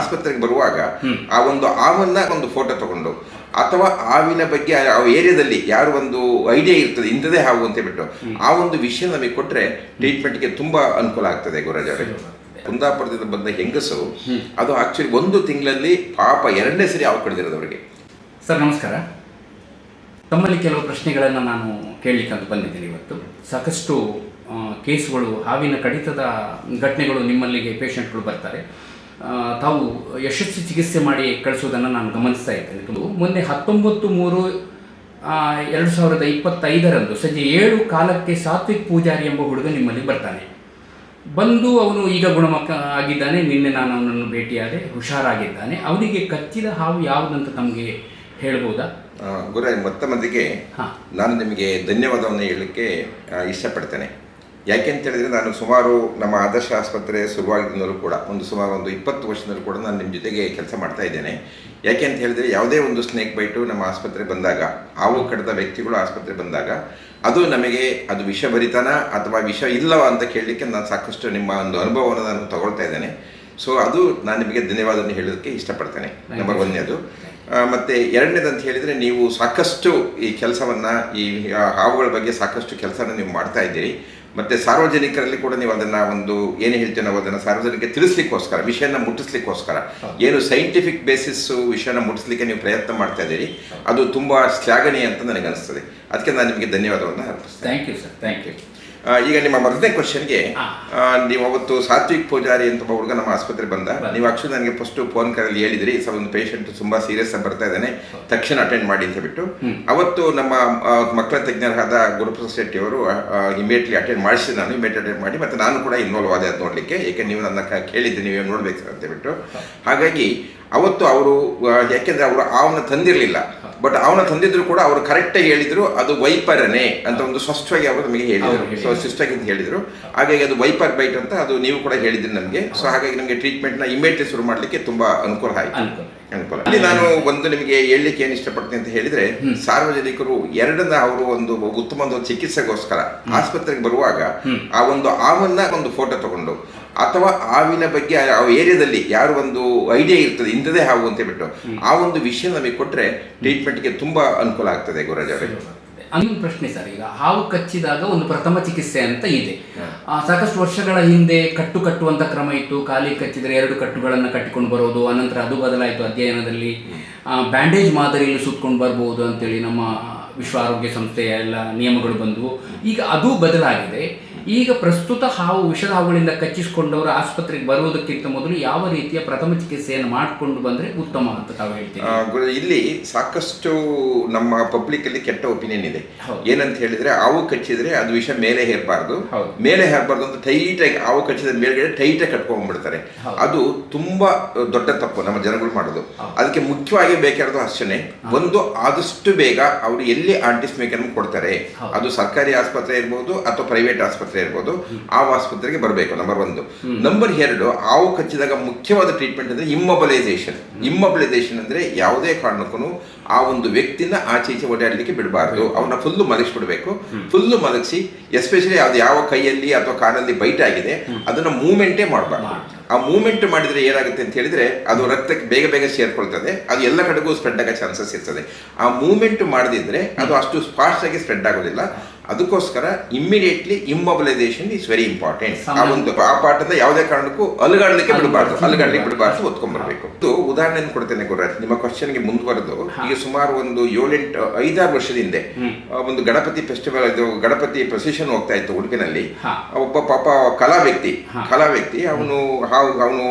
ಆಸ್ಪತ್ರೆಗೆ ಬರುವಾಗ ಆ ಒಂದು ಆವನ್ನ ಒಂದು ಫೋಟೋ ತಗೊಂಡು ಅಥವಾ ಹಾವಿನ ಬಗ್ಗೆ ಆ ಏರಿಯಾದಲ್ಲಿ ಯಾರು ಒಂದು ಐಡಿಯಾ ಇರ್ತದೆ ಇಂಥದೇ ಹಾವು ಅಂತ ಬಿಟ್ಟು ಆ ಒಂದು ವಿಷಯ ನಮಗೆ ಕೊಟ್ಟರೆ ಟ್ರೀಟ್ಮೆಂಟ್ಗೆ ತುಂಬಾ ಅನುಕೂಲ ಆಗ್ತದೆ ಗುರುರಾಜ್ ಅವರೇ. ಕುಂದಾಪುರದಿಂದ ಬಂದ ಹೆಂಗಸು ಅದು ಆಕ್ಚುಲಿ ಒಂದು ತಿಂಗಳಲ್ಲಿ ಪಾಪ ಎರಡನೇ ಸರಿ ಹಾವು ಕಡಿದಿರೋದು ಅವರಿಗೆ. ಸರ್ ನಮಸ್ಕಾರ. ತಮ್ಮಲ್ಲಿ ಕೆಲವು ಪ್ರಶ್ನೆಗಳನ್ನು ನಾನು ಕೇಳಲಿಕ್ಕೆ ಅಂತ ಬಂದಿದ್ದೀನಿ ಇವತ್ತು. ಸಾಕಷ್ಟು ಕೇಸುಗಳು ಹಾವಿನ ಕಡಿತದ ಘಟನೆಗಳು ನಿಮ್ಮಲ್ಲಿಗೆ ಪೇಷಂಟ್ಗಳು ಬರ್ತಾರೆ. ತಾವು ಯಶಸ್ವಿ ಚಿಕಿತ್ಸೆ ಮಾಡಿ ಕಳಿಸೋದನ್ನು ನಾನು ಗಮನಿಸ್ತಾ ಇದ್ದೇನೆ ಇದು ಮೊನ್ನೆ ಹತ್ತೊಂಬತ್ತು ಮೂರು ಎರಡು ಸಾವಿರದ ಇಪ್ಪತ್ತೈದರಂದು ಸಂಜೆ ಏಳು ಕಾಲಕ್ಕೆ ಸಾತ್ವಿಕ್ ಪೂಜಾರಿ ಎಂಬ ಹುಡುಗ ನಿಮ್ಮಲ್ಲಿ ಬರ್ತಾನೆ. ಬಂದು ಅವನು ಈಗ ಗುಣಮುಖ ಆಗಿದ್ದಾನೆ. ನಿನ್ನೆ ನಾನು ಅವನನ್ನು ಭೇಟಿಯಾದೆ ಹುಷಾರಾಗಿದ್ದಾನೆ. ಅವನಿಗೆ ಕಚ್ಚಿದ ಹಾವು ಯಾವುದಂತ ತಮಗೆ ಹೇಳ್ಬೋದಾ? ಗುರು ಮೊತ್ತ ಮೊದಲಿಗೆ ಹಾಂ. ನಾನು ನಿಮಗೆ ಧನ್ಯವಾದವನ್ನು ಹೇಳಲಿಕ್ಕೆ ಇಷ್ಟಪಡ್ತೇನೆ. ಯಾಕೆ ಅಂತ ಹೇಳಿದ್ರೆ ನಾನು ಸುಮಾರು ನಮ್ಮ ಆದರ್ಶ ಆಸ್ಪತ್ರೆ ಶುರುವಾಗಿದ್ದಲ್ಲೂ ಕೂಡ ಒಂದು ಸುಮಾರು ಒಂದು ಇಪ್ಪತ್ತು ವರ್ಷದಲ್ಲೂ ಕೂಡ ನಾನು ನಿಮ್ಮ ಜೊತೆಗೆ ಕೆಲಸ ಮಾಡ್ತಾ ಇದ್ದೇನೆ. ಯಾಕೆ ಅಂತ ಹೇಳಿದ್ರೆ ಯಾವುದೇ ಒಂದು ಸ್ನೇಕ್ ಬೈಟು ನಮ್ಮ ಆಸ್ಪತ್ರೆ ಬಂದಾಗ ಹಾವು ಕಡಿದ ವ್ಯಕ್ತಿಗಳು ಆಸ್ಪತ್ರೆ ಬಂದಾಗ ಅದು ನಮಗೆ ಅದು ವಿಷಭರಿತನ ಅಥವಾ ವಿಷ ಇಲ್ಲವ ಅಂತ ಕೇಳಲಿಕ್ಕೆ ನಾನು ಸಾಕಷ್ಟು ನಿಮ್ಮ ಒಂದು ಅನುಭವವನ್ನು ನಾನು ತಗೊಳ್ತಾ ಇದ್ದೇನೆ. ಸೊ ಅದು ನಾನು ನಿಮಗೆ ಧನ್ಯವಾದವನ್ನು ಹೇಳೋದಕ್ಕೆ ಇಷ್ಟಪಡ್ತೇನೆ. ನಂಬರ್ ಒಂದನೇದು. ಮತ್ತೆ ಎರಡನೇದು ಅಂತ ಹೇಳಿದ್ರೆ ನೀವು ಸಾಕಷ್ಟು ಈ ಕೆಲಸವನ್ನು ಈ ಹಾವುಗಳ ಬಗ್ಗೆ ಸಾಕಷ್ಟು ಕೆಲಸನ ನೀವು ಮಾಡ್ತಾ ಇದ್ದೀರಿ. ಮತ್ತೆ ಸಾರ್ವಜನಿಕರಲ್ಲಿ ಕೂಡ ನೀವು ಅದನ್ನ ಒಂದು ಏನು ಹೇಳ್ತೀವಿ ನಾವು ಅದನ್ನ ಸಾರ್ವಜನಿಕ ತಿಳಿಸ್ಲಿಕ್ಕೋಸ್ಕರ ವಿಷಯನ ಮುಟ್ಟಿಸ್ಲಿಕ್ಕೋಸ್ಕರ ಏನು ಸೈಂಟಿಫಿಕ್ ಬೇಸಿಸ್ ವಿಷಯನ ಮುಟ್ಟಿಸ್ಲಿಕ್ಕೆ ನೀವು ಪ್ರಯತ್ನ ಮಾಡ್ತಾ ಇದ್ದೀರಿ ಅದು ತುಂಬಾ ಶ್ಲಾಘನೀಯ ಅಂತ ನನಗೆ ಅನಿಸ್ತದೆ ಅದಕ್ಕೆ ನಾನು ನಿಮಗೆ ಧನ್ಯವಾದವನ್ನು ಅರ್ಪಿಸ್ತೇನೆ. Thank you sir thank you ಈಗ ನಿಮ್ಮ ಮೊದಲನೇ ಕ್ವಶನ್ಗೆ. ನೀವು ಅವತ್ತು ಸಾತ್ವಿಕ್ ಪೂಜಾರಿ ಅಂತ ಒಬ್ಬ ಹುಡುಗ ನಮ್ಮ ಆಸ್ಪತ್ರೆ ಬಂದ. ನೀವು ಆಕ್ಚುಲಿ ನನಗೆ ಫಸ್ಟ್ ಫೋನ್ ಕರೆಯಲ್ಲಿ ಹೇಳಿದ್ರಿ. ಸೊ ಒಂದು ಪೇಷಂಟ್ ತುಂಬಾ ಸೀರಿಯಸ್ ಆಗಿ ಬರ್ತಾ ಇದ್ದಾನೆ. ತಕ್ಷಣ ಅಟೆಂಡ್ ಮಾಡಿ ಅಂತ ಬಿಟ್ಟು ಅವತ್ತು ನಮ್ಮ ಮಕ್ಕಳ ತಜ್ಞರಾದ ಗುರುಪ್ರಸಾದ್ ಶೆಟ್ಟಿ ಅವರು ಇಮಿಡಿಯೇಟ್ಲಿ ಅಟೆಂಡ್ ಮಾಡಿಸಿ ನಾನು ಇಮಿಡಿಯೇಟ್ ಅಟೆಂಡ್ ಮಾಡಿ ಮತ್ತೆ ನಾನು ಕೂಡ ಇನ್ವಾಲ್ವ್ ಆದೆ ಅದು ನೋಡ್ಲಿಕ್ಕೆ. ಏಕೆ ನೀವು ನನ್ನ ಕೇಳಿದ್ದೆ ನೀವೇ ನೋಡ್ಬೇಕು ಸರ್ ಅಂತ ಬಿಟ್ಟು ಹಾಗಾಗಿ ಅವತ್ತು ಅವರು ಯಾಕೆಂದ್ರೆ ಅವರು ಅವನ ತಂದಿರಲಿಲ್ಲ. ಬಟ್ ಅವನ ತಂದಿದ್ರು ಕೂಡ ಅವರು ಕರೆಕ್ಟಾಗಿ ಹೇಳಿದ್ರು ಅದು ವೈಪರನೇ ಅಂತ ಒಂದು ಸ್ಪಷ್ಟವಾಗಿ ಅವರು ನಮಗೆ ಹೇಳಿದರು. ಸಿಸ್ಟಾಗಿ ಅಂತ ಹೇಳಿದರು. ಹಾಗಾಗಿ ಅದು ವೈಪರ್ ಬೈಟ್ ಅಂತ ಅದು ನೀವು ಕೂಡ ಹೇಳಿದ್ರಿ ನನಗೆ ಸೊ ಹಾಗಾಗಿ ನಮಗೆ ಟ್ರೀಟ್ಮೆಂಟ್ನ ಇಮಿಡಿಯೇಟ್ಲಿ ಶುರು ಮಾಡಲಿಕ್ಕೆ ತುಂಬಾ ಅನುಕೂಲ ಆಯ್ತು. ಅನುಕೂಲ ಅನುಕೂಲ. ಇಲ್ಲಿ ನಾನು ಒಂದು ನಿಮಗೆ ಹೇಳಲಿಕ್ಕೆ ಏನು ಇಷ್ಟಪಡ್ತೀನಿ ಅಂತ ಹೇಳಿದ್ರೆ ಸಾರ್ವಜನಿಕರು ಎರಡನ್ನ ಅವರು ಒಂದು ಉತ್ತಮ ಒಂದು ಚಿಕಿತ್ಸೆಗೋಸ್ಕರ ಆಸ್ಪತ್ರೆಗೆ ಬರುವಾಗ ಆ ಒಂದು ಆವನ್ನ ಒಂದು ಫೋಟೋ ತಗೊಂಡು ಅಥವಾ ಹಾವಿನ ಬಗ್ಗೆ ಆ ಏರಿಯಾದಲ್ಲಿ ಯಾರು ಒಂದು ಐಡಿಯಾ ಇರ್ತದೆ ಇಂಥದೇ ಹಾವು ಅಂತ ಹೇಳ್ಬಿಟ್ಟು ಆ ಒಂದು ವಿಷಯ ನಮಗೆ ಕೊಟ್ಟರೆ ಟ್ರೀಟ್ಮೆಂಟ್ಗೆ ತುಂಬಾ ಅನುಕೂಲ ಆಗ್ತದೆ ಗುರುರಾಜ್ ಅವರೇ. ಅನ್ನೊಂದು ಪ್ರಶ್ನೆ ಸರ್ ಈಗ ಹಾವು ಕಚ್ಚಿದಾಗ ಒಂದು ಪ್ರಥಮ ಚಿಕಿತ್ಸೆ ಅಂತ ಇದೆ. ಸಾಕಷ್ಟು ವರ್ಷಗಳ ಹಿಂದೆ ಕಟ್ಟು ಕಟ್ಟುವಂಥ ಕ್ರಮ ಇತ್ತು. ಕಾಲಿಗೆ ಕಚ್ಚಿದ್ರೆ ಎರಡು ಕಟ್ಟುಗಳನ್ನು ಕಟ್ಟಿಕೊಂಡು ಬರೋದು ಅನಂತರ ಅದು ಬದಲಾಯಿತು ಅಧ್ಯಯನದಲ್ಲಿ. ಬ್ಯಾಂಡೇಜ್ ಮಾದರಿಯಲ್ಲಿ ಸುತ್ಕೊಂಡು ಬರ್ಬೋದು ಅಂತೇಳಿ ನಮ್ಮ ವಿಶ್ವ ಆರೋಗ್ಯ ಸಂಸ್ಥೆಯ ಎಲ್ಲ ನಿಯಮಗಳು ಬಂದವು. ಈಗ ಅದು ಬದಲಾಗಿದೆ. ಈಗ ಪ್ರಸ್ತುತ ಹಾವು ವಿಷದ ಹಾವುಗಳಿಂದ ಕಚ್ಚಿಸಿಕೊಂಡವರು ಆಸ್ಪತ್ರೆಗೆ ಬರುವುದಕ್ಕಿಂತ ಮೊದಲು ಯಾವ ರೀತಿಯ ಪ್ರಥಮ ಚಿಕಿತ್ಸೆಯನ್ನು ಮಾಡಿಕೊಂಡು ಬಂದ್ರೆ ಉತ್ತಮ ಅಂತ ತಾವು ಹೇಳ್ತೀವಿ ಇಲ್ಲಿ ಸಾಕಷ್ಟು ನಮ್ಮ ಪಬ್ಲಿಕ್ ಅಲ್ಲಿ ಕೆಟ್ಟ ಒಪಿನಿಯನ್ ಇದೆ. ಏನಂತ ಹೇಳಿದ್ರೆ ಹಾವು ಕಚ್ಚಿದ್ರೆ ಅದು ವಿಷ ಮೇಲೆ ಹೇರಬಾರ್ದು. ಮೇಲೆ ಹೇರಬಾರ್ದು ಅಂತ ಟೈಟ್ ಆಗಿ ಹಾವು ಕಚ್ಚಿದ ಮೇಲ್ಗಡೆ ಟೈಟ್ ಆಗಿ ಕಟ್ಕೊಂಡ್ಬಿಡ್ತಾರೆ. ಅದು ತುಂಬಾ ದೊಡ್ಡ ತಪ್ಪು ನಮ್ಮ ಜನಗಳು ಮಾಡೋದು. ಅದಕ್ಕೆ ಮುಖ್ಯವಾಗಿ ಬೇಕಾಗಿರೋದು ಅಷ್ಟೇ ಒಂದು ಆದಷ್ಟು ಬೇಗ ಅವರು ಎಲ್ಲಿ ಆಂಟಿಸ್ಮೇಕನ್ ಕೊಡ್ತಾರೆ. ಅದು ಸರ್ಕಾರಿ ಆಸ್ಪತ್ರೆ ಇರ್ಬೋದು ಅಥವಾ ಪ್ರೈವೇಟ್ ಆಸ್ಪತ್ರೆ ಇರ್ಬೋದು ಆ ಆಸ್ಪತ್ರೆಗೆ ಬರಬೇಕು ನಂಬರ್ ಒಂದು. ನಂಬರ್ ಎರಡು ಹಾವು ಕಚ್ಚಿದಾಗ ಮುಖ್ಯವಾದ ಟ್ರೀಟ್ಮೆಂಟ್ ಅಂದ್ರೆ ಇಮ್ಮೊಬಲೈಸೇಷನ್ ಇಮ್ಮೊಬಲೈಸೇಷನ್ ಅಂದ್ರೆ ಯಾವುದೇ ಕಾರಣಕ್ಕೂ ಆ ಒಂದು ವ್ಯಕ್ತಿನ ಆಚೆ ಈಚೆ ಓಡಾಡಲಿಕ್ಕೆ ಬಿಡಬಾರ್ದು. ಅವನ್ನ ಫುಲ್ಲು ಮಲಗಿಸ್ಬಿಡ್ಬೇಕು. ಫುಲ್ಲು ಮಲಗಿಸಿ ಎಸ್ಪೆಷಲಿ ಅದು ಯಾವ ಕೈಯಲ್ಲಿ ಅಥವಾ ಕಾಲಲ್ಲಿ ಬೈಟ್ ಆಗಿದೆ ಅದನ್ನ ಮೂಮೆಂಟೇ ಮಾಡಬಾರ್ದು. ಆ ಮೂವ್ಮೆಂಟ್ ಮಾಡಿದ್ರೆ ಏನಾಗುತ್ತೆ ಅಂತ ಹೇಳಿದ್ರೆ ಅದು ರಕ್ತಕ್ಕೆ ಬೇಗ ಬೇಗ ಸೇರ್ಕೊಳ್ತದೆ. ಅದು ಎಲ್ಲ ಕಡೆಗೂ ಸ್ಪ್ರೆಡ್ ಆಗೋ ಚಾನ್ಸಸ್ ಇರ್ತದೆ. ಆ ಮೂವ್ಮೆಂಟ್ ಮಾಡದಿದ್ರೆ ಅದು ಅಷ್ಟು ಫಾಸ್ಟ್ ಆಗಿ ಸ್ಪ್ರೆಡ್ ಆಗೋದಿಲ್ಲ. ಅದಕ್ಕೋಸ್ಕರ immediately immobilisation is very important ಆ ಒಂದು ಆ ಪಾಠದ ಯಾವುದೇ ಕಾರಣಕ್ಕೂ ಅಲುಗಾಡ್ಲಿಕ್ಕೆ ಬಿಡಬಾರ್ದು ಅಲುಗಾಡ್ಲಿಕ್ಕೆ ಬಿಡಬಾರ್ದು. ಒತ್ಕೊಂಡ್ಬರ್ಬೇಕು. ಇದು ಉದಾಹರಣೆ ಕೊಡ್ತೇನೆ ಗುರುರಾಜ್ ನಿಮ್ಮ ಕ್ವಶನ್ಗೆ ಮುಂದುವರೆದು ಈಗ ಸುಮಾರು ಒಂದು ಏಳೆಂಟು ಐದಾರು ವರ್ಷದ ಹಿಂದೆ ಒಂದು ಗಣಪತಿ ಫೆಸ್ಟಿವಲ್ ಇದು ಗಣಪತಿ ಪ್ರೊಸೆಷನ್ ಹೋಗ್ತಾ ಇತ್ತು ಉಡುಪಿನಲ್ಲಿ. ಒಬ್ಬ ಪಾಪ ಕಲಾ ವ್ಯಕ್ತಿ ಕಲಾ ವ್ಯಕ್ತಿ ಅವನು ಅವನು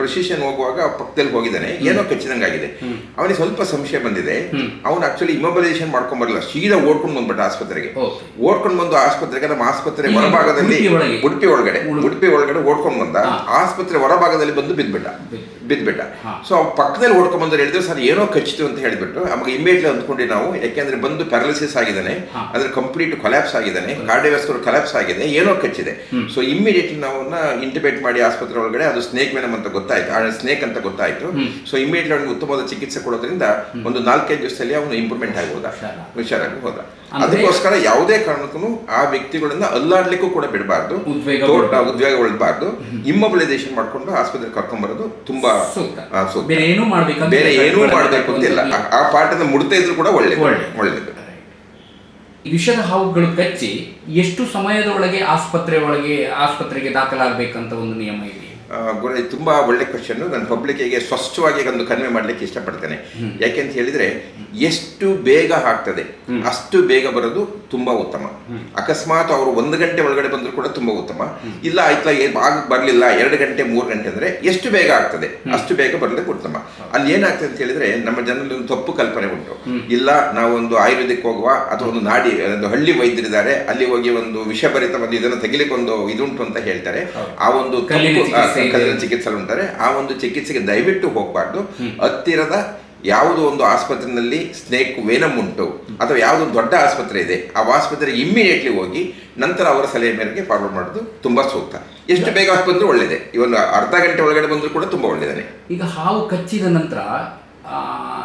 ಪ್ರೊಸೆಷನ್ ಹೋಗುವಾಗ ಪಕ್ಕದಲ್ಲಿ ಹೋಗಿದ್ದಾನೆ. ಏನೋ ಕಚ್ಚಿದಂಗಾಗಿದೆ. ಅವನಿಗೆ ಸ್ವಲ್ಪ ಸಂಶಯ ಬಂದಿದೆ. ಅವನು ಆಕ್ಚುಲಿ ಇಮೊಬಲೈಸೇಷನ್ ಮಾಡ್ಕೊಂಡ್ ಬರಲ್ಲ ಸೀದಾ ಓಡ್ಕೊಂಡು ಬಂದ್ಬಿಟ್ಟ ಆಸ್ಪತ್ರೆಗೆ. ಓಡ್ಕೊಂಡು ಬಂದು ಆಸ್ಪತ್ರೆಗೆ ನಮ್ಮ ಆಸ್ಪತ್ರೆ ಹೊರಭಾಗದಲ್ಲಿ ಉಡುಪಿ ಒಳಗೆ? ಒಳಗಡೆ ಉಡುಪಿ. ಒಳಗಡೆ ಓಡ್ಕೊಂಡು ಬಂದ. ಆಸ್ಪತ್ರೆ ಹೊರಭಾಗದಲ್ಲಿ ಬಂದು ಬಿದ್ಬಿಟ್ಟ. ಬಿದ್ಬಿಟ್ಟ. ಸೊ ಅವ್ ಪಕ್ಕದಲ್ಲಿ ಓಡ್ಕೊಂಡ್ ಬಂದ್ರೆ ಹೇಳಿದ್ರೆ ಸರ್ ಏನೋ ಕಚ್ಚಿತು ಅಂತ ಹೇಳಿಬಿಟ್ಟು ನಮಗೆ ಇಮಿಡಿಯೇಟ್ಲಿ ಅಂದ್ಕೊಂಡು ನಾವು ಯಾಕೆಂದ್ರೆ ಬಂದು ಪ್ಯಾರಾಲಿಸಿಸ್ ಆಗಿದ್ದಾನೆ. ಅದ್ರ ಕಂಪ್ಲೀಟ್ ಕೊಲ್ಯಾಪ್ಸ್ ಆಗಿದ್ದಾನೆ ಕಾರ್ಡಿಯೋವಾಸ್ಕುಲರ್ ಕೊಲ್ಯಾಪ್ಸ್ ಆಗಿದೆ ಏನೋ ಕಚ್ಚಿದೆ ಸೊ ಇಮಿಡಿಯೇಟ್ಲಿ ನಾವು ಇಂಟಿಬೇಟ್ ಮಾಡಿ ಆಸ್ಪತ್ರೆ ಒಳಗಡೆ ಅದು ಸ್ನೇಕ್ ವೆನಮ್ ಅಂತ ಗೊತ್ತಾಯ್ತು ಆ ಸ್ನೇಕ್ ಅಂತ ಗೊತ್ತಾಯ್ತು ಸೊ ಇಮಿಡಿಯೇಟ್ಲಿ ಅವನಿಗೆ ಉತ್ತಮವಾದ ಚಿಕಿತ್ಸೆ ಕೊಡೋದ್ರಿಂದ ಒಂದು ನಾಲ್ಕೈದು ದಿವಸದಲ್ಲಿ ಅವನು ಇಂಪ್ರೂವ್ಮೆಂಟ್ ಆಗಿ ಹೋದ. ಹುಷಾರಾಗಿ ಹೋದ ಅದಕ್ಕೋಸ್ಕರ ಯಾವುದೇ ಕಾರಣಕ್ಕೂ ಆ ವ್ಯಕ್ತಿಗಳನ್ನ ಅಲ್ಲಾಡ್ಲಿಕ್ಕೂ ಕೂಡ ಬಿಡಬಾರ್ದು. ಉದ್ವೇಗ ಉದ್ವೇಗಗೊಳ್ಳಬಾರ್ದು ಇಮ್ಮೊಬಿಲೈಸೇಷನ್ ಮಾಡ್ಕೊಂಡು ಆಸ್ಪತ್ರೆಗೆ ಕರ್ಕೊಂಡ್ ಬರೋದು ತುಂಬಾ. ಬೇರೆ ಏನೂ ಮಾಡಬೇಕು ಅಂತಿಲ್ಲ. ಆ- ಪಾಠದ ಮುಡ್ತಾ ಇದ್ರು ಕೂಡ ಒಳ್ಳೆ ಒಳ್ಳೇದು. ವಿಷದ ಹಾವುಗಳು ಕಚ್ಚಿ ಎಷ್ಟು ಸಮಯದ ಒಳಗೆ ಆಸ್ಪತ್ರೆ ಒಳಗೆ ಆಸ್ಪತ್ರೆಗೆ ದಾಖಲಾಗಬೇಕಂತ ಒಂದು ನಿಯಮ ಇದು ತುಂಬಾ ಒಳ್ಳೆ ಕ್ವಶನ್ ನಾನು ಪಬ್ಲಿಕ್ಕಿಗೆ ಸ್ಪಷ್ಟವಾಗಿ ಒಂದು ಕನ್ವೆ ಮಾಡ್ಲಿಕ್ಕೆ ಇಷ್ಟಪಡ್ತೇನೆ. ಯಾಕೆಂತ ಹೇಳಿದ್ರೆ ಎಷ್ಟು ಬೇಗ ಆಗ್ತದೆ ಅಷ್ಟು ಬೇಗ ಬರೋದು ತುಂಬಾ ಉತ್ತಮ. ಅಕಸ್ಮಾತ್ ಅವರು ಒಂದು ಗಂಟೆ ಒಳಗಡೆ ಬಂದರೂ ಕೂಡ ತುಂಬಾ ಉತ್ತಮ. ಇಲ್ಲ ಆಯ್ತಾ ಆಗ ಬರಲಿಲ್ಲ ಎರಡು ಗಂಟೆ ಮೂರು ಗಂಟೆ ಅಂದ್ರೆ ಎಷ್ಟು ಬೇಗ ಆಗ್ತದೆ ಅಷ್ಟು ಬೇಗ ಬರಲಿಕ್ಕೆ ಉತ್ತಮ. ಅಲ್ಲಿ ಏನಾಗ್ತದೆ ಅಂತ ಹೇಳಿದ್ರೆ ನಮ್ಮ ಜನರಲ್ಲಿ ಒಂದು ತಪ್ಪು ಕಲ್ಪನೆ ಉಂಟು. ಇಲ್ಲ ನಾವು ಒಂದು ಆಯುರ್ವೇದಿಕ್ ಹೋಗುವ ಅಥವಾ ಒಂದು ನಾಡಿ ಒಂದು ಹಳ್ಳಿ ವೈದ್ಯರಿದ್ದಾರೆ ಅಲ್ಲಿ ಹೋಗಿ ಒಂದು ವಿಷಭರಿತ ಒಂದು ಇದನ್ನು ತೆಗಿಲಿಕ್ಕೆ ಒಂದು ಇದುಂಟು ಅಂತ ಹೇಳ್ತಾರೆ. ಆ ಒಂದು ಚಿಕಿತ್ಸೆ. ಉಂಟಾರೆ ಆ ಒಂದು ಚಿಕಿತ್ಸೆಗೆ ದಯವಿಟ್ಟು ಹೋಗಬಾರ್ದು. ಹತ್ತಿರದ ಯಾವುದೋ ಒಂದು ಆಸ್ಪತ್ರೆಯಲ್ಲಿ ಸ್ನೇಕ್ ವೇನಮ್ ಉಂಟು. ಅಥವಾ ಯಾವುದೋ ದೊಡ್ಡ ಆಸ್ಪತ್ರೆ ಇದೆ. ಆ ಆಸ್ಪತ್ರೆಗೆ ಇಮ್ಮಿಡಿಯೇಟ್ಲಿ ಹೋಗಿ ನಂತರ ಅವರ ಸಲಹೆ ಮೇರೆಗೆ ಫಾರ್ವರ್ಡ್ ಮಾಡೋದು ತುಂಬಾ ಸೂಕ್ತ. ಎಷ್ಟು ಬೇಗ ಆಸ್ಪತ್ರೆ ಒಳ್ಳೆಯದೇ ಇವನು ಅರ್ಧ ಗಂಟೆ ಒಳಗಡೆ ಬಂದರೂ ಕೂಡ ತುಂಬಾ ಒಳ್ಳೆಯದೇ ಈಗ ಹಾವು ಕಚ್ಚಿದ ನಂತರ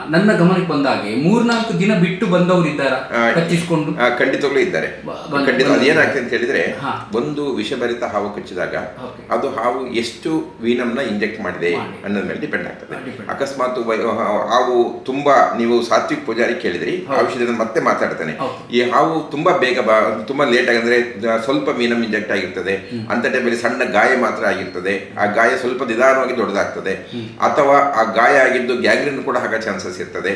ನನ್ನ ಗಮನಕ್ಕೆ ಬಂದಾಗೆ ಮೂರ್ನಾಲ್ಕು ದಿನ ಬಿಟ್ಟು ಬಂದವರು ಇದ್ದಾರ? ಕಚ್ಚಿಸ್ಕೊಂಡು? ಖಂಡಿತವಾಗ್ಲೂ ಇದ್ದಾರೆ. ಖಂಡಿತ ಅದು ಏನಾಗ್ತದೆ ಅಂತ ಹೇಳಿದ್ರೆ ಒಂದು ವಿಷಭರಿತ ಹಾವು ಕಚ್ಚಿದಾಗ ಅದು ಹಾವು ಎಷ್ಟು ವೀನಮ್ನ ಇಂಜೆಕ್ಟ್ ಮಾಡಿದೆ ಮಾಡಿ. ಅನ್ನೋದ್ ಮೇಲೆ ಡಿಪೆಂಡ್ ಆಗ್ತದೆ. ಅಕಸ್ಮಾತ್ ಹಾವು ತುಂಬಾ ನೀವು ಸಾತ್ವಿಕ್ ಪೂಜಾರಿ ಕೇಳಿದ್ರಿ ಆ ಹೌದು. ಮತ್ತೆ ಮಾತಾಡ್ತಾನೆ. ಈ ಹಾವು ತುಂಬಾ ಬೇಗ ತುಂಬಾ ಲೇಟ್ ಆಗಂದ್ರೆ ಸ್ವಲ್ಪ ವೀನಮ್ ಇಂಜೆಕ್ಟ್ ಆಗಿರ್ತದೆ. ಅಂತ ಟೈಮಲ್ಲಿ ಸಣ್ಣ ಗಾಯ ಮಾತ್ರ ಆಗಿರ್ತದೆ. ಆ ಗಾಯ ಸ್ವಲ್ಪ ನಿಧಾನವಾಗಿ ದೊಡ್ಡದಾಗ್ತದೆ. ಅಥವಾ ಆ ಗಾಯ ಆಗಿದ್ದು ಗ್ಯಾಂಗ್ರಿನ್ ಕೂಡ ಆಗೋ ಚಾನ್ಸಸ್ ಇರ್ತದೆ.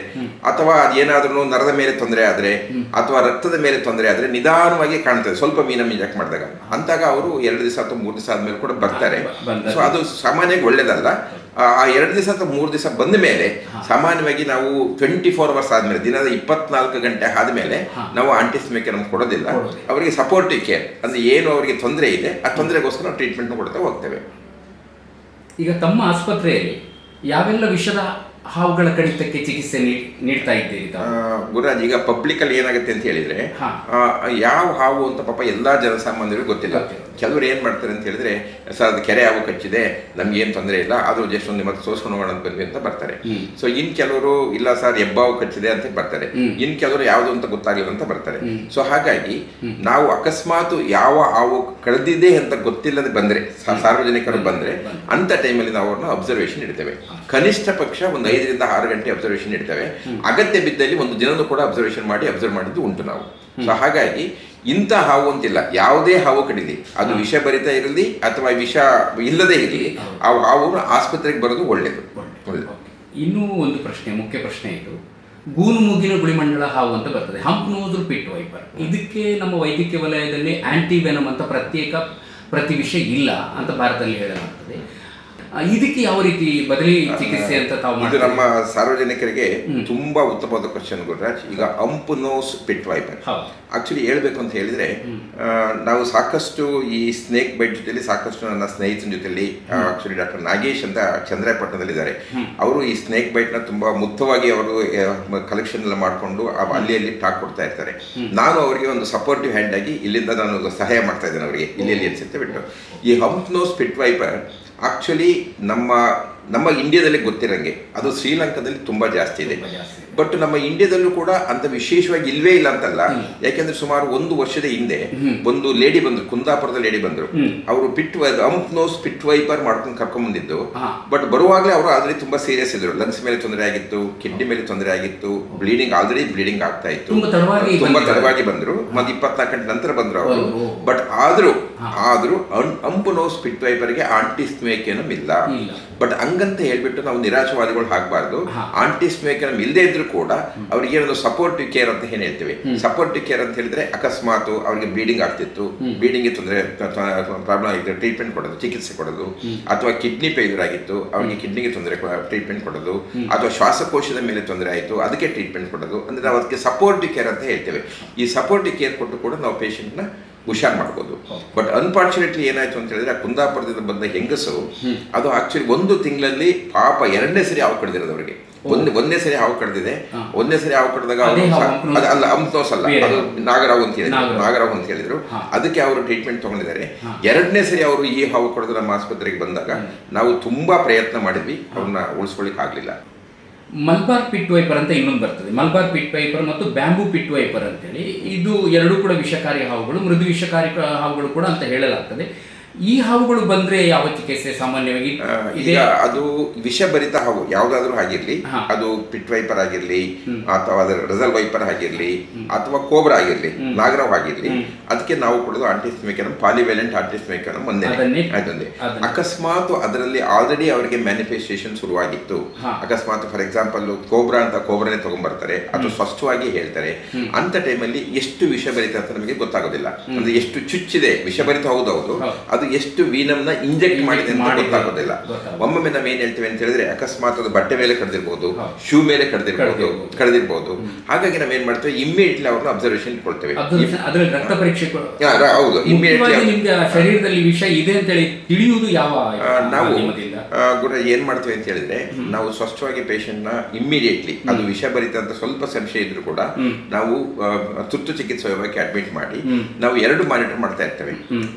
ಅಥವಾ ಅದೇನಾದ್ರೂ ನರದ ಮೇಲೆ ತೊಂದರೆ ಆದ್ರೆ ಅಥವಾ ರಕ್ತದ ಮೇಲೆ ತೊಂದರೆ ಆದ್ರೆ ನಿಧಾನವಾಗಿ ಕಾಣ್ತದೆ. ಸ್ವಲ್ಪ ಮೀನಮ್ ಇಂಜೆಕ್ಟ್ ಮಾಡಿದಾಗ. ಅಂತಾಗ ಅವರು ಎರಡು ದಿವಸ ಅಥವಾ ಮೂರು ದಿವಸ ಆದ್ಮೇಲೆ ಕೂಡ ಬರ್ತಾರೆ. ಸೊ ಅದು ಸಾಮಾನ್ಯವಾಗಿ ಒಳ್ಳೇದಲ್ಲ. ಆ ಎರಡು ದಿವಸ ಅಥವಾ ಮೂರು ದಿವಸ ಬಂದ ಮೇಲೆ ಸಾಮಾನ್ಯವಾಗಿ ನಾವು ಟ್ವೆಂಟಿ ಫೋರ್ ಅವರ್ಸ್ ಆದ್ಮೇಲೆ ದಿನದ ಇಪ್ಪತ್ನಾಲ್ಕು ಗಂಟೆ ಆದ್ಮೇಲೆ. ನಾವು ಆಂಟಿಸ್ಮಿಕ್ ನಮ್ಗೆ ಕೊಡೋದಿಲ್ಲ. ಅವರಿಗೆ ಸಪೋರ್ಟಿವ್ ಕೇರ್ ಅಂದ್ರೆ ಏನು ಅವರಿಗೆ ತೊಂದರೆ ಇದೆ ಆ ತೊಂದರೆಗೋಸ್ಕರ ಟ್ರೀಟ್ಮೆಂಟ್ ಕೊಡ್ತಾ ಹೋಗ್ತೇವೆ. ಈಗ ತಮ್ಮ ಆಸ್ಪತ್ರೆಯಲ್ಲಿ ಯಾವೆಲ್ಲ ವಿಷದ ಹಾವುಗಳ ಕಡಿತಕ್ಕೆ ಚಿಕಿತ್ಸೆ ನೀಡ್ತಾ ಇದ್ದೀರಿ? ಗುರುರಾಜ್ ಈಗ ಪಬ್ಲಿಕ್ ಅಲ್ಲಿ ಏನಾಗುತ್ತೆ ಅಂತ ಹೇಳಿದ್ರೆ ಯಾವ ಹಾವು ಅಂತ ಪಾಪ ಎಲ್ಲಾ ಜನಸಾಮಾನ್ಯರಿಗೂ ಗೊತ್ತಿಲ್ಲ. ಕೆಲವರು ಏನ್ ಮಾಡ್ತಾರೆ ಅಂತ ಹೇಳಿದ್ರೆ ಸರ್ ಅದು ಕೆರೆ ಹಾವು ಕಚ್ಚಿದೆ ನಮ್ಗೆ ಏನ್ ತೊಂದರೆ ಇಲ್ಲ ಅದು ಜಸ್ಟ್ ಒಂದು ಮತ್ತೆ ಸೋಸ್ಕೊಂಡು ಹೋಗೋಣ ಅಂತ ಬಂದ್ವಿ ಅಂತ ಬರ್ತಾರೆ. ಸೊ ಇನ್ ಕೆಲವರು ಇಲ್ಲ ಸರ್ ಹೆಬ್ಬಾವು ಕಚ್ಚಿದೆ ಅಂತ ಬರ್ತಾರೆ. ಇನ್ ಕೆಲವರು ಯಾವುದು ಅಂತ ಗೊತ್ತಾಗಿಲ್ಲ ಅಂತ ಬರ್ತಾರೆ. ಸೊ ಹಾಗಾಗಿ ನಾವು ಅಕಸ್ಮಾತ್ ಯಾವ ಹಾವು ಕಳೆದಿದೆ ಅಂತ ಗೊತ್ತಿಲ್ಲದೆ ಬಂದ್ರೆ ಸಾರ್ವಜನಿಕರು ಬಂದ್ರೆ ಅಂತ ಟೈಮಲ್ಲಿ ನಾವು ಅವ್ರನ್ನ ಅಬ್ಸರ್ವೇಷನ್ ಇಡ್ತೇವೆ. ಕನಿಷ್ಠ ಪಕ್ಷ ಒಂದು ಐದರಿಂದ ಆರು ಗಂಟೆ ಅಬ್ಸರ್ವೇಷನ್ ಇಡ್ತೇವೆ ಅಗತ್ಯ ಬಿದ್ದಲ್ಲಿ ಒಂದು ದಿನದ ಕೂಡ ಅಬ್ಸರ್ವೇಷನ್ ಮಾಡಿ ಅಬ್ಸರ್ವ್ ಮಾಡಿದ್ದು ಉಂಟು ನಾವು. ಸೊ ಹಾಗಾಗಿ ಇಂಥ ಹಾವು ಅಂತಿಲ್ಲ. ಯಾವುದೇ ಹಾವು ಕಡಿಲಿ. ಅದು ವಿಷ ವಿಷಭರಿತ ಇರಲಿ ಅಥವಾ ವಿಷ ಇಲ್ಲದೇ ಇರಲಿ ಆ ಹಾವು ಆಸ್ಪತ್ರೆಗೆ ಬರೋದು ಒಳ್ಳೇದು. ಒಳ್ಳೇದು. ಇನ್ನೂ ಒಂದು ಪ್ರಶ್ನೆ ಮುಖ್ಯ ಪ್ರಶ್ನೆ ಇದು. ಗೂನು ಮೂಗಿನ ಗುಳಿಮಂಡಲ ಹಾವು ಅಂತ ಬರ್ತದೆ. ಹಂಪ್ ನೋದ್ರ ಪಿಟ್ ವೈಪರ್. ಇದಕ್ಕೆ ನಮ್ಮ ವೈದ್ಯಕೀಯ ವಲಯದಲ್ಲಿ ಆಂಟಿವೆನಮ್ ಅಂತ ಪ್ರತ್ಯೇಕ ಪ್ರತಿ ವಿಷಯ ಇಲ್ಲ ಅಂತ ಭಾರತದಲ್ಲಿ ಹೇಳಲಾಗ್ತದೆ. ಇದಕ್ಕೆ ಯಾವ ರೀತಿ ಬದಲಿ ಚಿಕಿತ್ಸೆ ಅಂತ ತಾವು ಇದು ನಮ್ಮ ಸಾರ್ವಜನಿಕರಿಗೆ ತುಂಬಾ ಉತ್ತಮವಾದ ಕ್ವಶನ್ ಗುರುರಾಜ್ ಈಗ hump nose pit viper actually ಹೇಳ್ಬೇಕು ಅಂತ ಹೇಳಿದ್ರೆ ನಾವು ಸಾಕಷ್ಟು ಈ ಸ್ನೇಕ್ ಬೈಟ್ ಜೊತೆಲಿ ಸಾಕಷ್ಟು ನನ್ನ ಸ್ನೇಹಿತನ ಜೊತೆಲಿ ಆಕ್ಚುಲಿ ಡಾಕ್ಟರ್ ನಾಗೇಶ್ ಅಂತ ಚಂದ್ರಾಯಪಟ್ಟಣದಲ್ಲಿದ್ದಾರೆ. ಅವರು ಈ ಸ್ನೇಕ್ ಬೈಟ್ನ ತುಂಬಾ ಮುಕ್ತವಾಗಿ ಅವರು ಕಲೆಕ್ಷನ್ ಎಲ್ಲ ಮಾಡಿಕೊಂಡು ಅಲ್ಲಿ ಅಲ್ಲಿ ಟಾಕ್ ಕೊಡ್ತಾ ಇರ್ತಾರೆ. ನಾನು ಅವರಿಗೆ ಒಂದು ಸಪೋರ್ಟಿವ್ ಹ್ಯಾಂಡ್ ಆಗಿ ಇಲ್ಲಿಂದ ನಾನು ಸಹಾಯ ಮಾಡ್ತಾ ಇದ್ದೇನೆ ಅವರಿಗೆ. ಇಲ್ಲಿ ಇಲ್ಲಿ ಅನ್ಸುತ್ತೆ ಬಿಟ್ಟು. ಈ hump nose pit viper actually ನಮ್ಮ ನಮ್ಮ ಇಂಡಿಯಾದಲ್ಲಿ ಗೊತ್ತಿರಂಗೆ ಅದು ಶ್ರೀಲಂಕಾದಲ್ಲಿ ತುಂಬ ಜಾಸ್ತಿ ಇದೆ ತುಂಬಾ ಜಾಸ್ತಿ ಇದೆ. ಬಟ್ ನಮ್ಮ ಇಂಡಿಯಾದಲ್ಲೂ ಕೂಡ ಅಂತ ವಿಶೇಷವಾಗಿ ಇಲ್ವೇ ಇಲ್ಲ ಅಂತಲ್ಲ. ಯಾಕೆಂದ್ರೆ ಸುಮಾರು ಒಂದು ವರ್ಷದ ಹಿಂದೆ ಒಂದು ಲೇಡಿ ಬಂದ್ರು ಕುಂದಾಪುರದ ಲೇಡಿ ಬಂದ್ರು. ಅವರು pit hump nose pit viper ಮಾಡ್ಕೊಂಡು ಕರ್ಕೊಂಡ್ ಬಂದಿದ್ದು. ಬಟ್ ಬರುವಾಗಲೇ ಅವರು ಆಲ್ರೆಡಿ ತುಂಬಾ ಸೀರಿಯಸ್ ಇದ್ರು. ಲಂಗ್ಸ್ ಮೇಲೆ ತೊಂದರೆ ಆಗಿತ್ತು ಕಿಡ್ನಿ ಮೇಲೆ ತೊಂದರೆ ಆಗಿತ್ತು ಬ್ಲೀಡಿಂಗ್ ಆಲ್ರೆಡಿ ಬ್ಲೀಡಿಂಗ್ ಆಗ್ತಾ ಇತ್ತು. ತುಂಬಾ ತಡವಾಗಿ ಬಂದ್ರು. ಮತ್ತೆ ಇಪ್ಪತ್ನಾಲ್ಕು ಗಂಟೆ ನಂತರ ಬಂದ್ರು ಅವರು. ಬಟ್ ಆದ್ರೂ. ಆದ್ರೂ ಅನ್- ಅಂಪು ನೋಸ್ ಪಿಟ್ ವೈಪರ್ಗೆ ಆಂಟಿ ಸ್ಮೇಕೇನಮ್ ಇಲ್ಲ. ಇಲ್ಲ. ಬಟ್ ಹಂಗಂತ ಹೇಳ್ಬಿಟ್ಟು ನಾವು ನಿರಾಶವಾದಿಗಳು ಹಾಕಬಾರ್ದು. ಆಂಟಿ ಸ್ಮೇಕೇನಮ್ ಇಲ್ಲದೆ ಇದ್ರು ಕೂಡ ಅವ್ರಿಗೆ ಏನೊಂದು ಸಪೋರ್ಟಿವ್ ಕೇರ್ ಅಂತ ಏನ್ ಹೇಳ್ತೀವಿ? ಸಪೋರ್ಟಿವ್ ಕೇರ್ ಅಂತ ಹೇಳಿದ್ರೆ ಅಕಸ್ಮಾತ್ ಅವರಿಗೆ ಬ್ಲೀಡಿಂಗ್ ಆಗ್ತಿತ್ತು. ಬ್ಲೀಡಿಂಗ್ ತೊಂದರೆ ಪ್ರಾಬ್ಲಮ್ ಆಗಿದ್ರೆ ಟ್ರೀಟ್ಮೆಂಟ್ ಕೊಡೋದು ಚಿಕಿತ್ಸೆ ಕೊಡೋದು ಅಥವಾ ಕಿಡ್ನಿ ಫೇಲ್ಯೂರ್ ಆಗಿತ್ತು ಅವ್ರಿಗೆ ಕಿಡ್ನಿಗೆ ತೊಂದರೆ ಟ್ರೀಟ್ಮೆಂಟ್ ಕೊಡೋದು ಅಥವಾ ಶ್ವಾಸಕೋಶದ ಮೇಲೆ ತೊಂದರೆ ಆಯಿತು ಅದಕ್ಕೆ ಟ್ರೀಟ್ಮೆಂಟ್ ಕೊಡೋದು ಅಂದ್ರೆ ನಾವು ಅದಕ್ಕೆ ಸಪೋರ್ಟಿವ್ ಕೇರ್ ಅಂತ ಹೇಳ್ತೇವೆ. ಈ ಸಪೋರ್ಟಿವ್ ಕೇರ್ ಕೊಟ್ಟು ಕೂಡ ನಾವು ಪೇಷಂಟ್ನ ಹುಷಾರ್ ಮಾಡ್ಬೋದು. ಬಟ್ ಅನ್ಫಾರ್ಚುನೇಟ್ಲಿ ಏನಾಯ್ತು ಅಂತ ಹೇಳಿದ್ರೆ ಕುಂದಾಪುರದಿಂದ ಬಂದ ಹೆಂಗಸು ಅದು ಆಕ್ಚುಲಿ ಒಂದು ತಿಂಗಳಲ್ಲಿ ಪಾಪ ಎರಡನೇ ಸರಿ ಅವ್ರು ಕಡಿದಿರೋದು ಅವರಿಗೆ. ಒಂದು ಒಂದೇ ಸರಿ ಹಾವು ಕಡ್ದಿದೆ. ಒಂದೇ ಸರಿ ಹಾವು ಕಡ್ದಾಗ ಅಲ್ಲ ಅಂಪ್ನೋಸ್ ಅಲ್ಲ. ಅದು ನಾಗರಾವ್ ಅಂತ ಹೇಳಿದ್ರು. ನಾಗರಾವ್. ಅಂತ ಹೇಳಿದ್ರು. ಅದಕ್ಕೆ ಅವರು ಟ್ರೀಟ್ಮೆಂಟ್ ತಗೊಂಡಿದ್ದಾರೆ. ಎರಡನೇ ಸರಿ ಅವರು ಈ ಹಾವು ಕಡ್ದು ನಮ್ಮ ಆಸ್ಪತ್ರೆಗೆ ಬಂದಾಗ ನಾವು ತುಂಬಾ ಪ್ರಯತ್ನ ಮಾಡಿದ್ವಿ. ಅವ್ರನ್ನ ಉಳಿಸ್ಕೊಳ್ಳಿಕ್ ಆಗ್ಲಿಲ್ಲ. ಮಲ್ಬಾರ್ ಪಿಟ್ ವೈಪರ್ ಅಂತ ಇನ್ನೊಂದು ಬರ್ತದೆ. ಮಲ್ಬಾರ್ ಪಿಟ್ ವೈಪರ್ ಮತ್ತು ಬ್ಯಾಂಬೂ ಪಿಟ್ ವೈಪರ್ ಅಂತೇಳಿ. ಇದು ಎರಡೂ ಕೂಡ ವಿಷಕಾರಿ ಹಾವುಗಳು ಮೃದು ವಿಷಕಾರಿ ಹಾವುಗಳು ಕೂಡ ಅಂತ ಹೇಳಲಾಗ್ತದೆ. ಈ ಹಾವುಗಳು ಬಂದ್ರೆ ಯಾವ ಚಿಕಿತ್ಸೆ ಸಾಮಾನ್ಯವಾಗಿ? ಈಗ ಅದು ವಿಷಭರಿತ ಹಾವು ಯಾವ್ದಾದ್ರೂ ಆಗಿರ್ಲಿ ಅದು ಪಿಟ್ ವೈಪರ್ ಆಗಿರ್ಲಿ ಅಥವಾ ಅದರ ರಿಸಲ್ ವೈಪರ್ ಆಗಿರ್ಲಿ ಅಥವಾ ಕೋಬ್ರಾ ಆಗಿರ್ಲಿ ನಾಗರಾವ್ ಆಗಿರ್ಲಿ ಅದಕ್ಕೆ ನಾವು ಕೊಡೋದು ಆಂಟಿಸ್ಮೇಕನಮ್ ಪಾಲಿವೆಲೆಂಟ್ ಆಂಟಿಸ್ಮೇಕನಮ್ ಒಂದೇ ಅದೊಂದೇ. ಅಕಸ್ಮಾತ್ ಅದರಲ್ಲಿ ಆಲ್ರೆಡಿ ಅವರಿಗೆ ಮ್ಯಾನಿಫೆಸ್ಟೇಷನ್ ಶುರುವಾಗಿತ್ತು. ಅಕಸ್ಮಾತ್ ಫಾರ್ ಎಕ್ಸಾಂಪಲ್ ಕೋಬ್ರಾ ಅಂತ ಕೋಬ್ರಾನೇ ತಗೊಂಡ್ಬರ್ತಾರೆ ಅದು ಸ್ಪಷ್ಟವಾಗಿ ಹೇಳ್ತಾರೆ. ಅಂತ ಟೈಮಲ್ಲಿ ಎಷ್ಟು ವಿಷಭರಿತ ಅಂತ ನಮಗೆ ಗೊತ್ತಾಗೋದಿಲ್ಲ. ಅಂದ್ರೆ ಎಷ್ಟು ಚುಚ್ಚಿದೆ ವಿಷಭರಿತ ಹೌದೌದು ಹೌದು. ಅದು ಎಷ್ಟು ವೀನಮ್ನ ಇಂಜೆಕ್ಟ್ ಮಾಡಿದೆ ಅಂತ ಗೊತ್ತಾಗೋದಿಲ್ಲ. ಒಮ್ಮೊಮ್ಮೆ ನಾವು ಏನ್ ಹೇಳ್ತೇವೆ ಅಂತ ಹೇಳಿದ್ರೆ ಅಕಸ್ಮಾತ್ ಅದು ಬಟ್ಟೆ ಮೇಲೆ ಕಡ್ದಿರ್ಬೋದು ಶೂ ಮೇಲೆ ಕಡ್ದಿರ್ಬೋದು ಕಡ್ದಿರ್ಬೋದು. ಹಾಗಾಗಿ ನಾವ್ ಏನ್ ಮಾಡ್ತೇವೆ? ಇಮ್ಮಿಡಿಯೇಟ್ಲಿ ಅವ್ರನ್ನ ಅಬ್ಸರ್ವೇಷನ್ ಇಟ್ಕೊಳ್ತೇವೆ. ಅದರಲ್ಲಿ ರಕ್ತ ಪರೀಕ್ಷೆ ಹೌದು. ಇಮ್ಮಿಡಿಯೇಟ್ಲಿ ಶರೀರದಲ್ಲಿ ವಿಷ ಇದೆ ಅಂತೇಳಿ ತಿಳಿಯುವುದು ಯಾವ ನಾವು ಏನ್ ಮಾಡ್ತೇವೆ ಅಂತ ಹೇಳಿದ್ರೆ ನಾವು ಸ್ವಚ್ಛವಾಗಿ ಪೇಷಂಟ್ನ ಇಮ್ಮಿಡಿಯೇಟ್ಲಿ ಅದು ವಿಷಭರಿತ ಅಂತ ಸ್ವಲ್ಪ ಸಂಶಯ ಇದ್ರು ಕೂಡ ನಾವು ತುರ್ತು ಚಿಕಿತ್ಸೆ ವಿಭಾಗಕ್ಕೆ ಅಡ್ಮಿಟ್ ಮಾಡಿ ನಾವು ಎರಡು ಮಾನಿಟರ್ ಮಾಡ್ತಾ ಇರ್ತೇವೆ.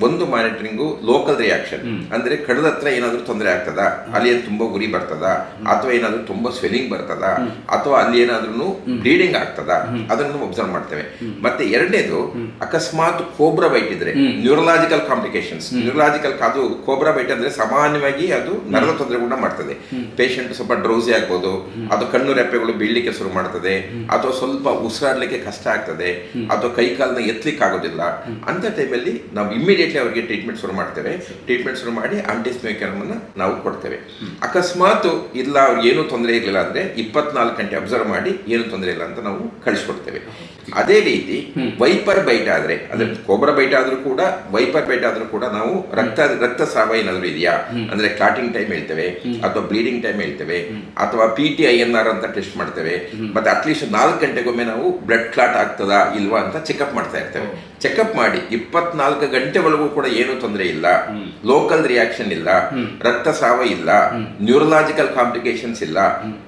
ಒಂದು ಮಾನಿಟರಿಂಗು ಲೋಕಲ್ ರಿಯಾಕ್ಷನ್ ಅಂದ್ರೆ ಕಡದ ಹತ್ರ ಏನಾದ್ರೂ ತೊಂದರೆ ಆಗ್ತದ? ಅಲ್ಲಿ ಏನ್ ತುಂಬಾ ಗುರಿ ಬರ್ತದ? ಅಥವಾ ಏನಾದ್ರೂ ತುಂಬಾ ಸ್ವೆಲ್ಲಿಂಗ್ ಬರ್ತದ? ಅಥವಾ ಅಲ್ಲಿ ಏನಾದ್ರೂ ಬ್ಲೀಡಿಂಗ್ ಆಗ್ತದ? ಅದನ್ನು ಒಬ್ಸರ್ವ್ ಮಾಡ್ತೇವೆ. ಮತ್ತೆ ಎರಡನೇದು ಅಕಸ್ಮಾತ್ ಕೋಬ್ರಾ ಬೈಟ್ ಇದ್ರೆ ನ್ಯೂರಲಾಜಿಕಲ್ ಕಾಂಪ್ಲಿಕೇಶನ್ಸ್ ನ್ಯೂರಲಾಜಿಕಲ್ ಅದು ಕೋಬ್ರಾ ಬೈಟ್ ಅಂದ್ರೆ ಸಾಮಾನ್ಯವಾಗಿ ಅದು ನರದ ತೊಂದರೆ ಕೂಡ ಮಾಡ್ತದೆ ಪೇಷಂಟ್ ಸ್ವಲ್ಪ ಡ್ರೋಸಿ ಆಗ್ಬೋದು ಅದು ಕಣ್ಣು ರೆಪ್ಪೆಗಳು ಬೀಳಲಿಕ್ಕೆ ಶುರು ಮಾಡ್ತದೆ ಅಥವಾ ಸ್ವಲ್ಪ ಉಸಿರಾಡ್ಲಿಕ್ಕೆ ಕಷ್ಟ ಆಗ್ತದೆ ಅಥವಾ ಕೈ ಕಾಲನ್ನ ಎತ್ತಲಿಕ್ಕೆ ಆಗೋದಿಲ್ಲ ಅಂತ ಟೈಮಲ್ಲಿ ನಾವು ಇಮಿಡಿಯೇಟ್ಲಿ ಅವರಿಗೆ ಟ್ರೀಟ್ಮೆಂಟ್ ಶುರು ಮಾಡ್ತೇವೆ. ಟ್ರೀಟ್ಮೆಂಟ್ ಶುರು ಮಾಡಿ ಆಂಟಿಸ್ಮೇಕರ್ಮನ್ನ ನಾವು ಕೊಡ್ತೇವೆ. ಅಕಸ್ಮಾತ್ ಇಲ್ಲ ಅವ್ರಿಗೆ ಏನೂ ತೊಂದರೆ ಇರಲಿಲ್ಲ ಅಂದ್ರೆ ಇಪ್ಪತ್ನಾಲ್ಕು ಗಂಟೆ ಅಬ್ಸರ್ವ್ ಮಾಡಿ ಏನು ತೊಂದರೆ ಇಲ್ಲ ಅಂತ ನಾವು ಕಳಿಸ್ಕೊಡ್ತೇವೆ. ಅದೇ ರೀತಿ ವೈಪರ್ ಬೈಟ್ ಆದ್ರೆ ಅಂದ್ರೆ ಕೊಬ್ಬರ ಬೈಟ್ ಆದ್ರೂ ಕೂಡ ವೈಪರ್ ಬೈಟ್ ಆದ್ರೂ ಕೂಡ ನಾವು ರಕ್ತ ರಕ್ತಸ್ರಾವ ಏನಾದ್ರೂ ಇದೆಯಾ? ಅಂದ್ರೆ ಕ್ಲಾಟಿಂಗ್ ಟೈಮ್ ಹೇಳ್ತೇವೆ ಅಥವಾ ಬ್ಲೀಡಿಂಗ್ ಟೈಮ್ ಹೇಳ್ತೇವೆ ಅಥವಾ P T I N R ಅಂತ ಟೆಸ್ಟ್ ಮಾಡ್ತೇವೆ. ಮತ್ತೆ ಅಟ್ಲೀಸ್ಟ್ ನಾಲ್ಕು ಗಂಟೆಗೊಮ್ಮೆ ನಾವು ಬ್ಲಡ್ ಕ್ಲಾಟ್ ಆಗ್ತದಾ ಇಲ್ವಾ ಅಂತ ಚೆಕಪ್ ಮಾಡ್ತಾ ಇರ್ತೇವೆ. ಚೆಕಪ್ ಮಾಡಿ ಇಪ್ಪತ್ನಾಲ್ಕು ಗಂಟೆ ಒಳಗೂ ಕೂಡ ಏನು ತೊಂದರೆ ಇಲ್ಲ. ಲೋಕಲ್ ರಿಯಾಕ್ಷನ್ ಇಲ್ಲ. ರಕ್ತಸ್ರಾವ ಇಲ್ಲ. ನ್ಯೂರಲಾಜಿಕಲ್ ಕಾಂಪ್ಲಿಕೇಶನ್ಸ್ ಇಲ್ಲ.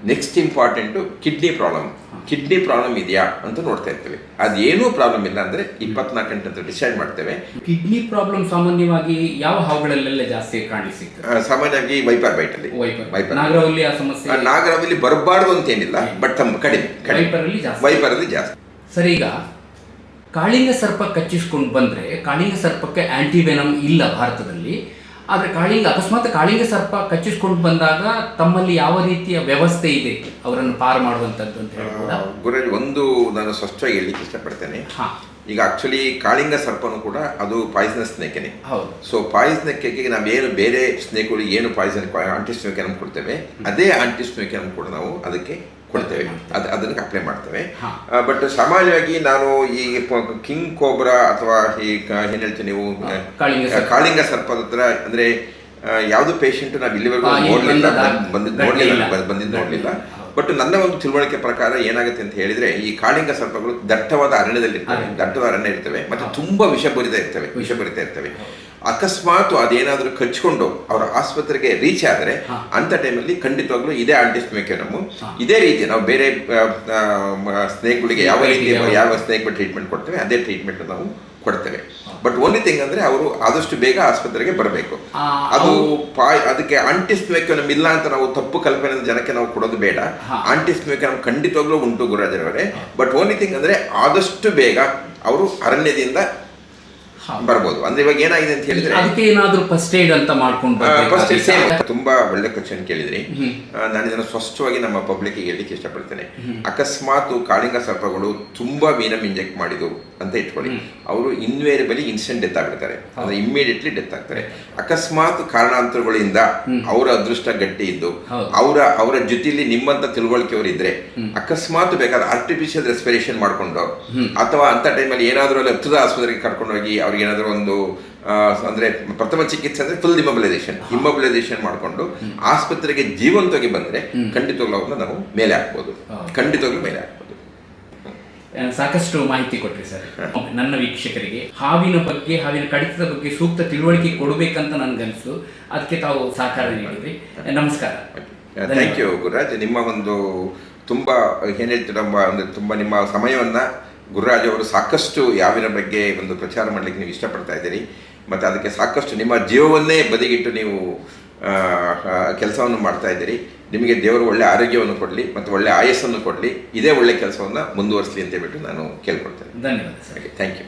Next important kidney problem kidney problem ಇದೆಯಾ ಅಂತ ನೋಡ್ತಾ ಇರ್ತೇವೆ. ಅದೇನೂ ಪ್ರಾಬ್ಲಮ್ ಇಲ್ಲ ಅಂದ್ರೆ ಇಪ್ಪತ್ನಾಲ್ಕು ಗಂಟೆ ಅಂತ ಡಿಸೈಡ್ ಮಾಡ್ತೇವೆ. ಕಿಡ್ನಿ ಪ್ರಾಬ್ಲಮ್ ಸಾಮಾನ್ಯವಾಗಿ ಯಾವ ಹಾವುಗಳಲ್ಲೆಲ್ಲ ಜಾಸ್ತಿ ಕಾಣಿಸುತ್ತೆ ಸಾಮಾನ್ಯವಾಗಿ ವೈಪರ್ ಬೈಟ್ ಅಲ್ಲಿ. ವೈಪರ್. ವೈಪರ್. ಆ ಸಮಸ್ಯೆ ನಾಗರದಲ್ಲಿ ಬರಬಾರ್ದು ಅಂತ ಏನಿಲ್ಲ ಬಟ್ ತಮ್ಮ ಕಡಿಮೆ ವೈಪರ್ ಅಲ್ಲಿ ಜಾಸ್ತಿ. ವೈಪರ್ ಅಲ್ಲಿ ಜಾಸ್ತಿ. ಸರ್ ಈಗ ಕಾಳಿಂಗ ಸರ್ಪ ಕಚ್ಚಿಸ್ಕೊಂಡು ಬಂದ್ರೆ ಕಾಳಿಂಗ ಸರ್ಪಕ್ಕೆ ಆಂಟಿವೆನಮ್ ಇಲ್ಲ ಭಾರತದಲ್ಲಿ. ಆದರೆ ಕಾಳಿಂಗ ಅಕಸ್ಮಾತ್ ಕಾಳಿಂಗ ಸರ್ಪ ಕಚ್ಚಿಸ್ಕೊಂಡು ಬಂದಾಗ ತಮ್ಮಲ್ಲಿ ಯಾವ ರೀತಿಯ ವ್ಯವಸ್ಥೆ ಇದೆ ಅವರನ್ನು ಪಾರು ಮಾಡುವಂಥದ್ದು ಅಂತ ಹೇಳ್ಬೋದು? ಗುರುರಾಜ್ ಒಂದು ನಾನು ಸ್ಪಷ್ಟವಾಗಿ ಹೇಳಲಿಕ್ಕೆ ಇಷ್ಟಪಡ್ತೇನೆ. ಹಾ. ಈಗ ಆಕ್ಚುಲಿ ಕಾಳಿಂಗ ಸರ್ಪನು ಕೂಡ ಅದು ಪಾಯ್ಸನಸ್ ಸ್ನೇಕನೆ ಹೌದು. ಸೊ ನಾವು ನಾವೇನು ಬೇರೆ ಸ್ನೇಕ್ಗಳಿಗೆ ಏನು ಪಾಯ್ಸನ್ ಆಂಟಿಸ್ನೇಕನಮ್ ಕೊಡ್ತೇವೆ. ಅದೇ ಆಂಟಿ ಸ್ನೇಕನ್ನು ಕೂಡ ನಾವು ಅದಕ್ಕೆ ಕೊಡ್ತೇವೆ. ಅದು ಅದನ್ನ ಅಪ್ಲೈ ಮಾಡ್ತೇವೆ. ಬಟ್ ಸಾಮಾನ್ಯವಾಗಿ ನಾನು ಈ ಕಿಂಗ್ ಕೋಬ್ರಾ ಅಥವಾ ಈ ಏನ್ ಹೇಳ್ತೀವಿ ನೀವು? ಕಾಳಿಂಗ ಸರ್ಪ. ಸರ್ಪದ ಹತ್ರ ಅಂದ್ರೆ ಯಾವುದು ಪೇಷಂಟ್ ನಾವು ಇಲ್ಲಿವರೆಗೂ ನೋಡ್ಲಿಲ್ಲ ಬಂದದ- ಬಂದಿದ್ದು ನೋಡ್ಲಿಲ್ಲ. ಬಂದಿದ್ದು ನೋಡ್ಲಿಲ್ಲ. ಬಟ್ ನನ್ನ ಒಂದು ತಿಳುವಳಿಕೆ ಪ್ರಕಾರ ಏನಾಗುತ್ತೆ ಅಂತ ಹೇಳಿದ್ರೆ ಈ ಕಾಳಿಂಗ ಸರ್ಪಗಳು ದಟ್ಟವಾದ ಅರಣ್ಯದಲ್ಲಿ ಇರ್ತವೆ. ದಟ್ಟವಾದ ಅರಣ್ಯ ಇರ್ತವೆ ಮತ್ತೆ ತುಂಬಾ ವಿಷಭರಿತ ಇರ್ತವೆ ವಿಷಭರಿತ ಇರ್ತವೆ. ಅಕಸ್ಮಾತ್ ಅದೇನಾದರೂ ಕಚ್ಕೊಂಡು ಅವರ ಆಸ್ಪತ್ರೆಗೆ ರೀಚ್ ಆದ್ರೆ ಅಂತ ಟೈಮ್ ಟೈಮಲ್ಲಿ ಖಂಡಿತವಾಗ್ಲೂ ಇದೇ ಆಂಟಿಸ್ಮೇಕನಮ್ ನಮ್ಮ ಇದೇ ರೀತಿ ನಾವು ಬೇರೆ ಸ್ನೇಹಗಳಿಗೆ ಯಾವ ರೀತಿ ಯಾವ- ಸ್ನೇಹಗಳು ಸ್ನೇಕ್ ಟ್ರೀಟ್ಮೆಂಟ್ ಕೊಡ್ತೇವೆ ಅದೇ ಟ್ರೀಟ್ಮೆಂಟ್ ನಾವು ಕೊಡ್ತೇವೆ ಬಟ್ ಓನ್ಲಿ ಥಿಂಗ್ ಅಂದ್ರೆ ಅವರು ಆದಷ್ಟು ಬೇಗ ಆಸ್ಪತ್ರೆಗೆ ಬರಬೇಕು ಅದು ಪಾಯ್ ಅದಕ್ಕೆ ಆಂಟಿಸ್ಮೇಕನಮ್ ಇಲ್ಲ ಅಂತ ನಾವು ತಪ್ಪು ಕಲ್ಪನೆ ಜನಕ್ಕೆ ನಾವು ಕೊಡೋದು ಬೇಡ ಹಾ. ಆಂಟಿಸ್ಮೇಕನಮ್ ಖಂಡಿತವಾಗ್ಲೂ ಉಂಟು ಗುರುರಾಜರವರೇ ಬಟ್ ಓನ್ಲಿ ಥಿಂಗ್ ಅಂದ್ರೆ ಆದಷ್ಟು ಬೇಗ ಅವರು ಅರಣ್ಯದಿಂದ. ಬರ್ಬೋದು. ಅಂದ್ರೆ ಇವಾಗ ಏನಾಗಿದೆ ಅಂತ ಹೇಳಿದ್ರೆ ಅದಕ್ಕೆ ಏನಾದ್ರೂ ಫಸ್ಟ್ ಏಡ್ ಅಂತ ಮಾಡ್ಕೊಂಡು ಫಸ್ಟ್ ಸೇಮ್ ತುಂಬಾ ಒಳ್ಳೆ ಕ್ವಶನ್ ಕೇಳಿದ್ರಿ. ನಾನು ಇದನ್ನು ಸ್ಪಷ್ಟವಾಗಿ ನಮ್ಮ ಪಬ್ಲಿಕ್ ಹೇಳಲಿಕ್ಕೆ ಇಷ್ಟಪಡ್ತೇನೆ. ಅಕಸ್ಮಾತ್ ಕಾಳಿಂಗ ಸರ್ಪಗಳು ತುಂಬಾ ವೀನಮ್ ಇಂಜೆಕ್ಟ್ ಮಾಡಿದ್ರು ಅಂತ ಇಟ್ಕೊಳ್ಳಿ. ಅವರು ಇನ್ವೇರಿಬಲಿ ಇನ್ಸ್ಟೆಂಟ್ ಡೆತ್ ಆಗ್ಬಿಡ್ತಾರೆ. ಅಂದ್ರೆ ಇಮ್ಮಿಡಿಯೇಟ್ಲಿ ಡೆತ್ ಆಗ್ತಾರೆ. ಅಕಸ್ಮಾತ್ ಕಾರಣಾಂತರಗಳಿಂದ ಅವರ ಅದೃಷ್ಟ ಗಟ್ಟಿ ಇದ್ದು. ಅವರ ಅವರ ಜೊತೆಯಲ್ಲಿ ನಿಮ್ಮಂತ ತಿಳುವಳಿಕೆಯವರು ಇದ್ರೆ ಅಕಸ್ಮಾತ್ ಬೇಕಾದ್ರೆ ಆರ್ಟಿಫಿಷಿಯಲ್ ರೆಸ್ಪಿರೇಷನ್ ಮಾಡ್ಕೊಂಡು ಅಥವಾ ಅಂತ ಟೈಮಲ್ಲಿ ಏನಾದರೂ ಅಲ್ಲಿ ಹತ್ತಿರದ ಆಸ್ಪತ್ರೆಗೆ ಕರ್ಕೊಂಡು ಹೋಗಿ ಅವ್ರಿಗೆ ಏನಾದರೂ ಒಂದು ಅಂದರೆ ಅಂದ್ರೆ ಪ್ರಥಮ ಚಿಕಿತ್ಸೆ ಅಂದರೆ ಫುಲ್ ಇಮೊಬಿಲೈಸೇಷನ್ ಇಮೊಬಿಲೈಸೇಷನ್ ಮಾಡ್ಕೊಂಡು ಆಸ್ಪತ್ರೆಗೆ ಜೀವಂತವಾಗಿ ಬಂದ್ರೆ ಖಂಡಿತವಾಗ್ಲೂ ಅವ್ರನ್ನ ನಾವು ಮೇಲೆ ಹಾಕ್ಬೋದು. ಖಂಡಿತವಾಗ್ಲೂ ಮೇಲೆ ಹಾಕ್ಬೋದು. ಸಾಕಷ್ಟು ಮಾಹಿತಿ ಕೊಟ್ರಿ ಸರ್. ನನ್ನ ವೀಕ್ಷಕರಿಗೆ ಹಾವಿನ ಬಗ್ಗೆ ಹಾವಿನ ಕಡಿತದ ಬಗ್ಗೆ ಸೂಕ್ತ ತಿಳುವಳಿಕೆ ಕೊಡಬೇಕಂತ ಅನಿಸ್ತು ಅದಕ್ಕೆ ತಾವು ಸಹಕಾರ ನೀಡಿದ್ರಿ. ನಮಸ್ಕಾರ. Thank you Gururaj. ನಿಮ್ಮ ಒಂದು ತುಂಬ ಏನು ಹೇಳ್ತೀರ ತುಂಬ ನಿಮ್ಮ ಸಮಯವನ್ನ ಗುರುರಾಜ್ ಅವರು ಸಾಕಷ್ಟು ಯಾವಿನ ಬಗ್ಗೆ ಒಂದು ಪ್ರಚಾರ ಮಾಡಲಿಕ್ಕೆ ನೀವು ಇಷ್ಟಪಡ್ತಾ ಇದ್ದೀರಿ. ಮತ್ತು ಅದಕ್ಕೆ ಸಾಕಷ್ಟು ನಿಮ್ಮ ಜೀವವನ್ನೇ ಬದಿಗಿಟ್ಟು ನೀವು ಕೆಲಸವನ್ನು ಮಾಡ್ತಾ ಇದ್ದೀರಿ. ನಿಮಗೆ ದೇವರು ಒಳ್ಳೆ ಆರೋಗ್ಯವನ್ನು ಕೊಡಲಿ ಮತ್ತು ಒಳ್ಳೆ ಆಯಸ್ಸನ್ನು ಕೊಡಲಿ. ಇದೇ ಒಳ್ಳೆ ಕೆಲಸವನ್ನು ಮುಂದುವರಿಸಲಿ ಅಂತ ಹೇಳ್ಬಿಟ್ಟು ನಾನು ಕೇಳ್ಕೊಡ್ತೇನೆ ಧನ್ಯವಾದ ಸರ್. Thank you